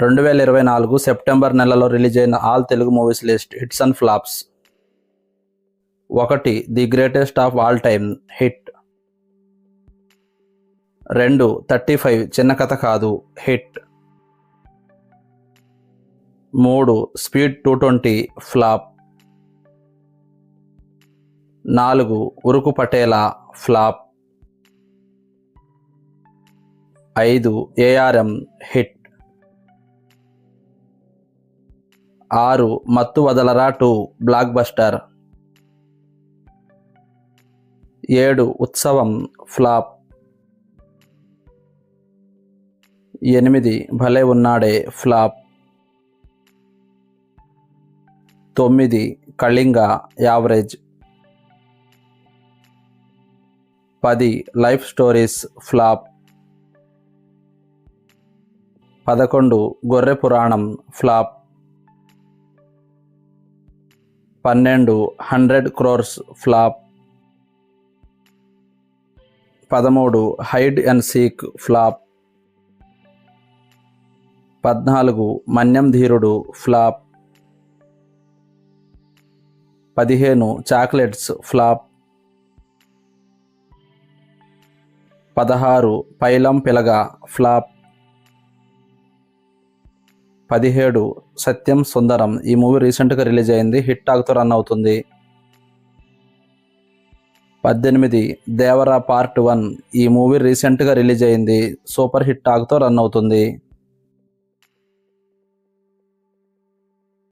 రెండు వేల ఇరవై నాలుగు సెప్టెంబర్ నెలలో రిలీజ్ అయిన all Telugu movies list hits and flops. ఒకటి the greatest of all time hit. రెండు థర్టీ ఫైవ్ చిన్న కథ కాదు హిట్. మూడు స్పీడ్ టూ ట్వంటీ ఫ్లాప్. నాలుగు ఉరుకు పటేలా ఫ్లాప్. ఐదు ఏఆర్ఎం హిట్. ఆరు మత్తు వదలరా టూ బ్లాక్ బస్టర్. ఏడు ఉత్సవం ఫ్లాప్. ఎనిమిది భలే ఉన్నాడే ఫ్లాప్. తొమ్మిది కళింగ యావరేజ్. పది లైఫ్ స్టోరీస్ ఫ్లాప్. పదకొండు గొర్రె పురాణం ఫ్లాప్. పన్నెండు హండ్రెడ్ క్రోర్స్ ఫ్లాప్. పదమూడు హైడ్ అండ్ సీక్ ఫ్లాప్. పద్నాలుగు మన్యం ధీరుడు ఫ్లాప్. పదిహేను చాక్లెట్స్ ఫ్లాప్. పదహారు పైలం పిలగ ఫ్లాప్. పదిహేడు సత్యం సుందరం. ఈ మూవీ రీసెంట్గా రిలీజ్ అయింది. హిట్ టాక్తో రన్ అవుతుంది. పద్దెనిమిది దేవరా పార్ట్ వన్. ఈ మూవీ రీసెంట్గా రిలీజ్ అయింది. సూపర్ హిట్ టాక్తో రన్ అవుతుంది.